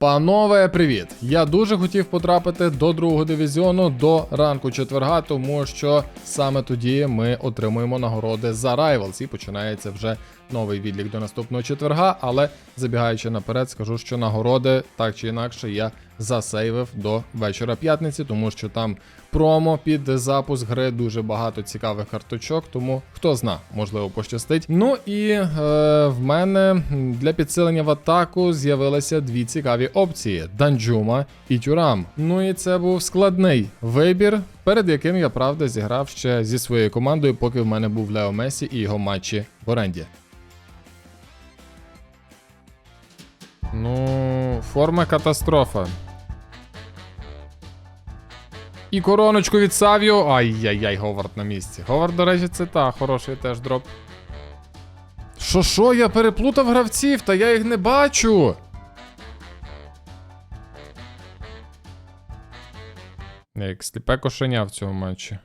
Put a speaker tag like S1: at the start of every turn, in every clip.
S1: Панове, привіт! Я дуже хотів потрапити до другого дивізіону до ранку четверга, тому що саме тоді ми отримуємо нагороди за Rivals і починається вже новий відлік до наступного четверга. Але забігаючи наперед, скажу, що нагороди так чи інакше я засейвив до вечора п'ятниці, тому що там промо під запуск гри дуже багато цікавих карточок, тому хто зна, можливо, пощастить. Ну і е, в мене для підсилення в атаку з'явилися дві цікаві опції: Данджума і Тюрам. Ну і це був складний вибір, перед яким я правда зіграв ще зі своєю командою, поки в мене був Лео Месі і його матчі в оренді. Ну, форма катастрофа. І короночку від Савіо. Ай-яй-яй, Говард на місці. Говард, до речі, це та, хороший теж дроп. Що що, я переплутав гравців, та я їх не бачу. Як сліпе кошеня в цьому матчі.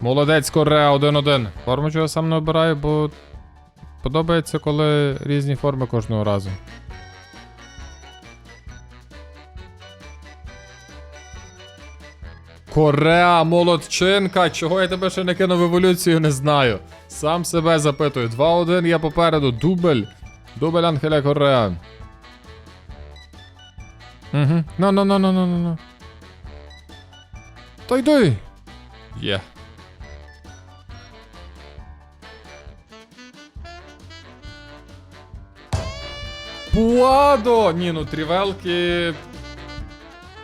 S1: Молодець Корея 1-1. Форму чого сам не обираю, бо подобається, коли різні форми кожного разу. Кореа, молодчинка! Чого я тебе ще не кинув еволюцію, не знаю. Сам себе запитую. 2-1 я попереду. Дубль. Дубль Ангеля Кореа. Угу. Ну, ну, ну, ну, ну, ну, ну. Та йди. Є. Пуадо! Ні, ну трівелки.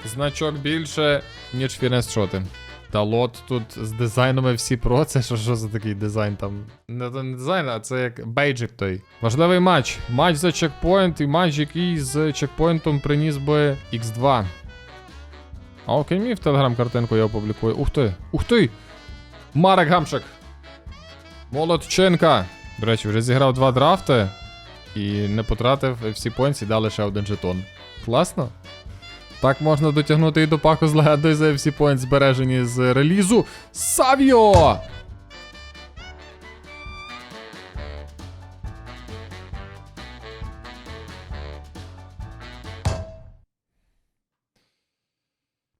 S1: Значок більше, ніж фінес-шоти. Та лот тут з дизайнами всі про. Це що, що за такий дизайн там? Не, не дизайн, а це як бейджик той. Важливий матч. Матч за чекпоінт і матч, який з чекпоінтом приніс би X2. А окей, мій в телеграм-картинку я опублікую. Ух ти! Ух ти! Марек Гамшик! Молодченка! До речі, вже зіграв два драфти і не потратив всі поінці, дали ще один жетон. Класно? Так можна дотягнути і до паку з легендою за всі поінт збережені з релізу. Савіо!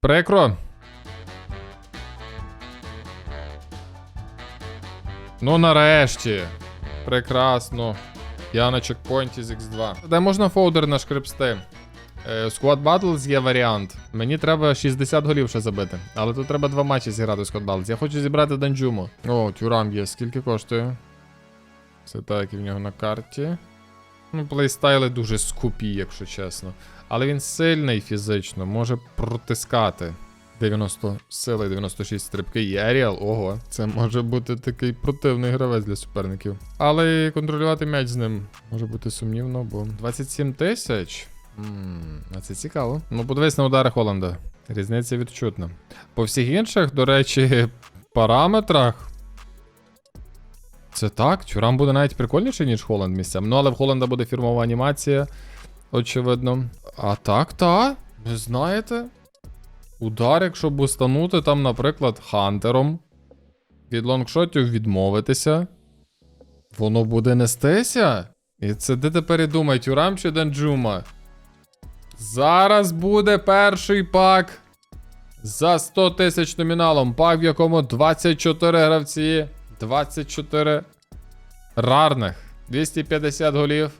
S1: Прикро. Ну нарешті. Прекрасно. Я на чекпоінті з X2. Де можна фолдер на шкрипсти? Е, Squad Battles є варіант. Мені треба 60 голів ще забити. Але тут треба два матчі зіграти Squad Battles. Я хочу зібрати Данджуму. О, тюрам є. Скільки коштує? Це так, як і в нього на карті. Ну, плейстайли дуже скупі, якщо чесно. Але він сильний фізично, може протискати. 90 сили, 96 стрибки і Еріал. Ого, це може бути такий противний гравець для суперників. Але контролювати м'яч з ним може бути сумнівно, бо 27 тисяч. А це цікаво. Ну, подивись на удари Холланда. Різниця відчутна. По всіх інших, до речі, параметрах. Це так, Чурам буде навіть прикольніший, ніж Холланд місцям. Ну, але в Холланда буде фірмова анімація, очевидно. А так, та. Ви знаєте? Удар, якщо бустанути там, наприклад, хантером. Від лонгшотів відмовитися. Воно буде нестися. І це де тепер і думає, Тюрам чи Данджума? Зараз буде перший пак. За 100 тисяч номіналом. Пак, в якому 24 гравці. 24 рарних. 250 голів.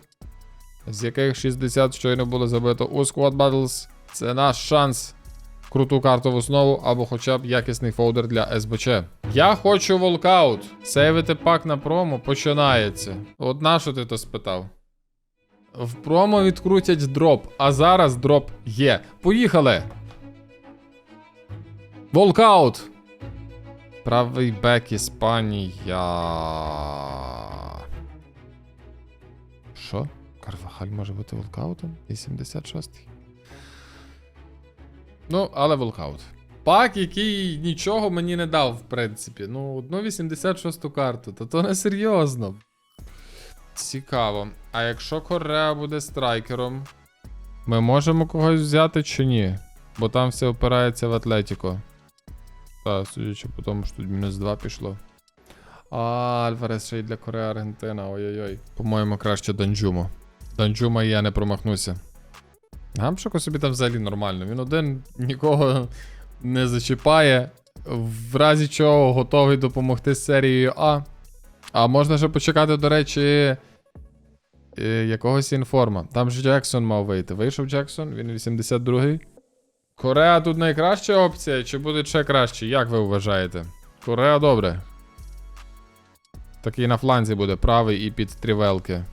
S1: З яких 60 щойно було забито у Squad Battles. Це наш шанс. Круту карту в основу або хоча б якісний фолдер для СБЧ. Я хочу волкаут. Сейвити пак на промо починається. От на що ти то спитав? В промо відкрутять дроп, а зараз дроп є. Поїхали! Волкаут! Правий бек Іспанія. Що? Карвахаль може бути волкаутом? 86-й. Ну, але волкаут. Пак, який нічого мені не дав, в принципі. Ну, одну 86-ту карту, то то не серйозно. Цікаво. А якщо Корея буде страйкером, ми можемо когось взяти чи ні? Бо там все опирається в Атлетіко. Та, судячи по тому, що тут мінус 2 пішло. А, Альварес ще й для Кореї Аргентина. Ой-ой-ой. По-моєму, краще Данджумо. Данджума я не промахнуся. Гамшику собі там взагалі нормально. Він один нікого не зачіпає. В разі чого готовий допомогти з серією А. А можна ще почекати, до речі, е, якогось інформа. Там ж Джексон мав вийти. Вийшов Джексон, він 82-й. Корея тут найкраща опція, чи буде ще краще? Як ви вважаєте? Корея добре. Такий на фланзі буде правий і під трівелки.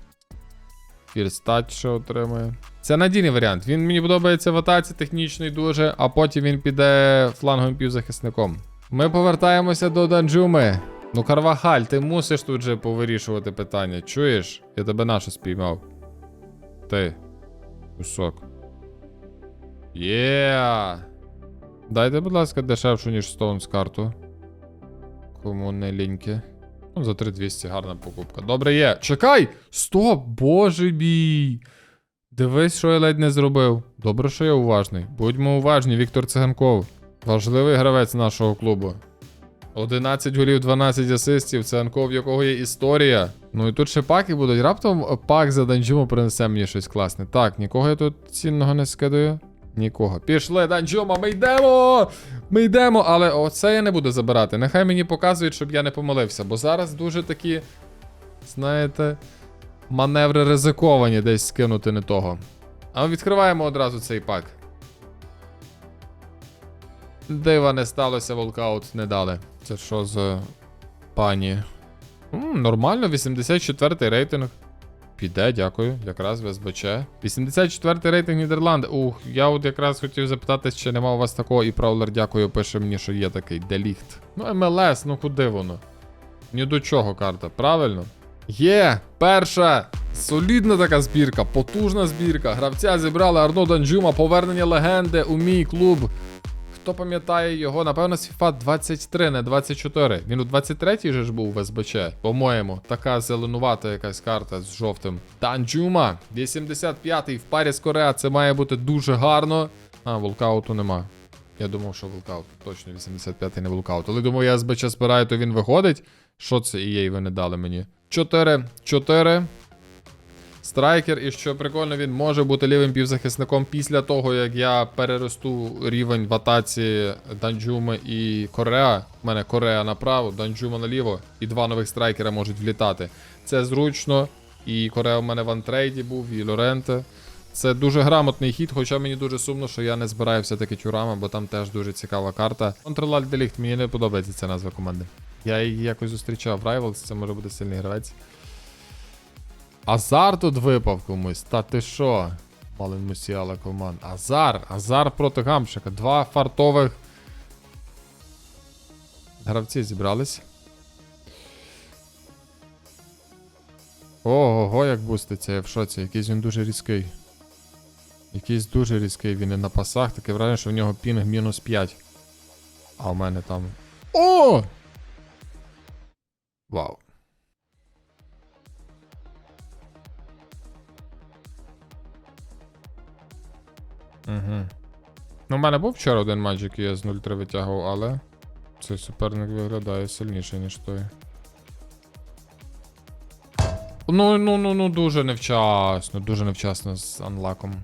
S1: Фірстач ще отримує. Це надійний варіант. Він мені подобається в атаці технічний дуже, а потім він піде фланговим півзахисником. Ми повертаємося до Данджуми. Ну, Карвахаль, ти мусиш тут же повирішувати питання. Чуєш? Я тебе нашу спіймав. Ти. Кусок. Є. Дайте, будь ласка, дешевшу, ніж Стоунс карту. Кому не ліньки. Ну, за 3200 гарна покупка. Добре є. Чекай! Стоп! Боже мій! Дивись, що я ледь не зробив. Добре, що я уважний. Будьмо уважні, Віктор Циганков. Важливий гравець нашого клубу. 11 голів, 12 асистів, Циганков, в якого є історія. Ну і тут ще паки будуть. Раптом пак за Данджуму принесе мені щось класне. Так, нікого я тут цінного не скидаю. Нікого. Пішли, Данджума, ми йдемо! Ми йдемо, але оце я не буду забирати. Нехай мені показують, щоб я не помилився, бо зараз дуже такі, знаєте, маневри ризиковані десь скинути не того. А відкриваємо одразу цей пак. Дива не сталося, волкаут не дали. Це що за пані? М, нормально, 84 й рейтинг. Піде, дякую. Якраз в СБЧ. 84 рейтинг Нідерланди. Ух, я от якраз хотів запитати, чи нема у вас такого, і Праулер, дякую, пише мені, що є такий деліхт. Ну, МЛС, ну куди воно? Ні до чого карта, правильно? Є, перша. Солідна така збірка, потужна збірка. Гравця зібрали Арно Данджума, повернення легенди у мій клуб. Хто пам'ятає його, напевно, з FIFA 23, не 24. Він у 23-й же ж був в СБЧ, по-моєму. Така зеленувата якась карта з жовтим. Данджума, 85-й в парі з Кореа. Це має бути дуже гарно. А, волкауту нема. Я думав, що волкаут. Точно 85-й не волкаут. Але думаю, я СБЧ збираю, то він виходить. Що це EA ви не дали мені? 4, 4. Страйкер, і що прикольно, він може бути лівим півзахисником після того, як я переросту рівень в атаці Данджуми і Кореа. У мене Кореа направо, Данджума наліво, і два нових страйкера можуть влітати. Це зручно. І Кореа у мене в антрейді був, і Лоренте. Це дуже грамотний хід, хоча мені дуже сумно, що я не збираю все-таки тюрама, бо там теж дуже цікава карта. Контролаль Деліхт, мені не подобається ця назва команди. Я її якось зустрічав в Rivals, це може бути сильний гравець. Азар тут випав комусь. Та ти що? Малин Мусіала команд. Азар. Азар проти Гамшика. Два фартових. Гравці зібрались. Ого, як буститься, я в шоці. Якийсь він дуже різкий. Якийсь дуже різкий. Він і на пасах. Таке враження, що в нього пінг мінус 5. А у мене там. О! Вау. Угу. Ну, у мене був вчора один матч, який я з 0-3 витягував, але цей суперник виглядає сильніше, ніж той. Ну, ну, ну, ну, дуже невчасно, дуже невчасно з анлаком.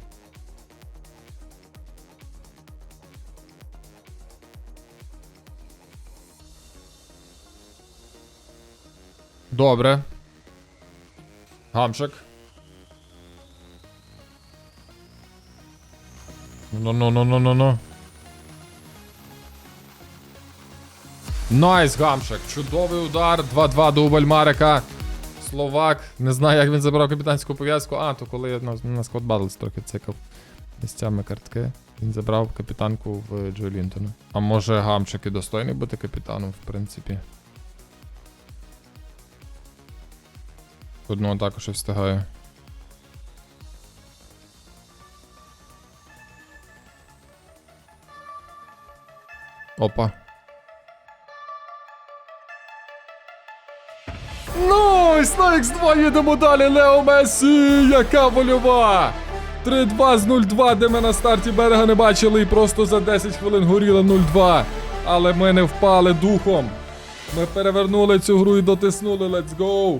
S1: Добре. Гамшик. Ну, ну, ну, ну, ну, ну. Найс, гамшик. Чудовий удар. 2-2 дубль Марика. Словак. Не знаю, як він забрав капітанську пов'язку. А, то коли я на, на Squad Battles трохи цикав місцями картки. Він забрав капітанку в Джо Лінтона. А може гамчик і достойний бути капітаном, в принципі. Одного також і Опа. Найс! На X2 їдемо далі, Лео Месі! Яка вольова! 3-2 з 0-2, де ми на старті берега не бачили і просто за 10 хвилин горіли 0-2. Але ми не впали духом. Ми перевернули цю гру і дотиснули, let's go!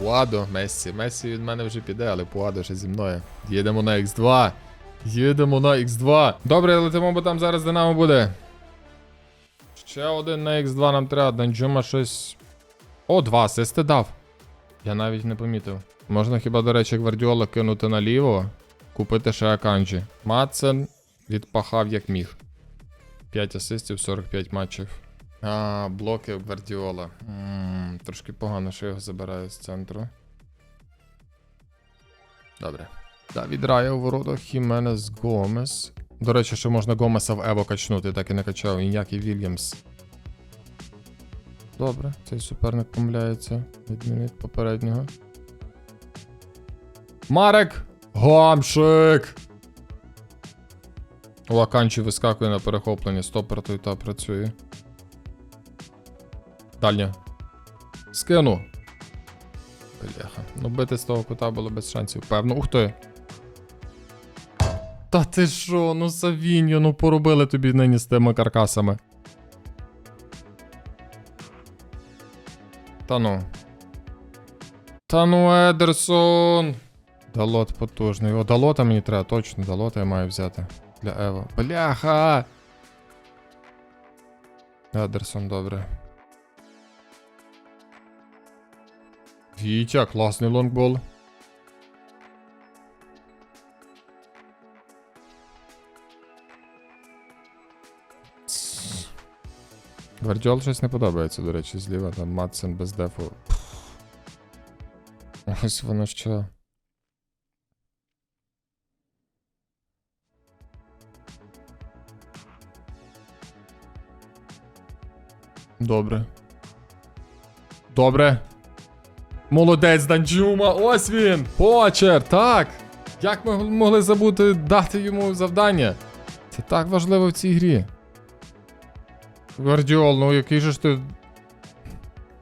S1: Пуадо, Мессі. Мессі від мене вже піде, але Пуадо ще зі мною. Їдемо на X2. Їдемо на X2. Добре, летимо, бо там зараз Динамо буде. Ще один на X2 нам треба. Данджума щось. О, два асисти дав. Я навіть не помітив. Можна хіба, до речі, Гвардіола кинути наліво, купити ще Аканджі. Мацен відпахав як міг. 5 асистів, 45 матчів. А, блоки Гвардіола. м трошки погано, що його забираю з центру. Добре. Давід Рая у воротах, Хіменес Гомес. До речі, ще можна Гомеса в Ево качнути, так і не качав. І ніякий Вільямс. Добре, цей суперник помиляється. Відмінить попереднього. Марек! Гамшик! У Аканчі вискакує на перехоплення, стопер той та працює. Дальня. Скину. Бляха. Ну бити з того кута було без шансів, певно. Ух ти. Та ти що, ну Савіньо, ну поробили тобі нині з тими каркасами. Та ну. Та ну, Едерсон. Далот потужний. О, далота мені треба, точно, далота я маю взяти. Для Ево. Бляха! Едерсон, добре. Вітя, класний лонгбол. Гвардіол щось не подобається, до речі, зліва там Матсен без дефу. Ось воно що. Добре. Добре. Молодець Данджума, ось він! Почер, так! Як ми могли забути дати йому завдання? Це так важливо в цій грі. Гвардіол, ну який же ж ти.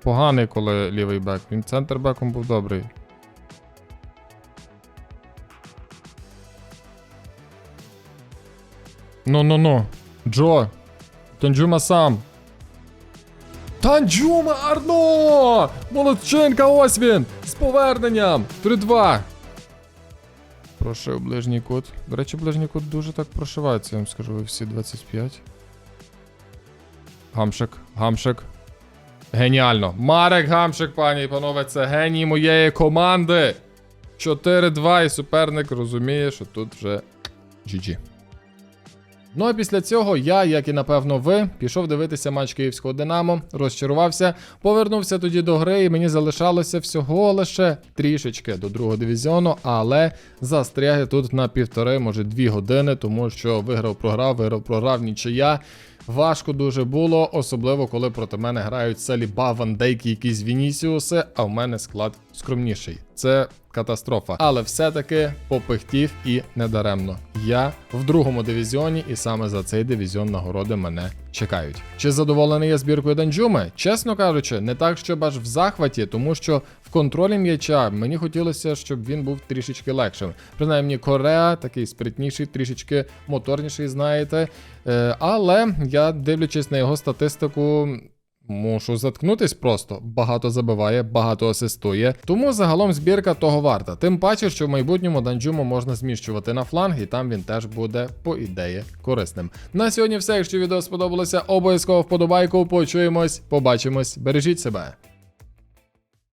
S1: Поганий, коли лівий бек. Він центр-беком був добрий. Ну-ну-ну. Джо. Танджума сам. Танджума Арно! Молодчинка, ось він! З поверненням! 3-2. Прошив ближній кут. До речі, ближній кут дуже так прошивається, я вам скажу, всі 25. Гамшик, гамшик. Геніально. Марек Гамшик, пані і панове, це геній моєї команди. 4-2 і суперник розуміє, що тут вже GG. Ну а після цього я, як і напевно ви, пішов дивитися матч київського Динамо, розчарувався, повернувся тоді до гри, і мені залишалося всього лише трішечки до другого дивізіону, але застряг я тут на півтори, може дві години, тому що виграв, програв, виграв, програв, нічия. Важко дуже було, особливо коли проти мене грають Саліба, Ван Дейк, і якісь Вінісіуси, а в мене склад скромніший. Це катастрофа. Але все-таки попихтів і недаремно. Я в другому дивізіоні, і саме за цей дивізіон нагороди мене чекають. Чи задоволений я збіркою Данджуми? Чесно кажучи, не так, щоб аж в захваті, тому що в контролі м'яча мені хотілося, щоб він був трішечки легшим. Принаймні, Корея такий спритніший, трішечки моторніший, знаєте. Е, але я, дивлячись на його статистику. Мушу заткнутись просто. Багато забиває, багато асистує. Тому загалом збірка того варта. Тим паче, що в майбутньому данджуму можна зміщувати на фланг, і там він теж буде, по ідеї, корисним. На сьогодні все. Якщо відео сподобалося, обов'язково вподобайку. Почуємось, побачимось, бережіть себе.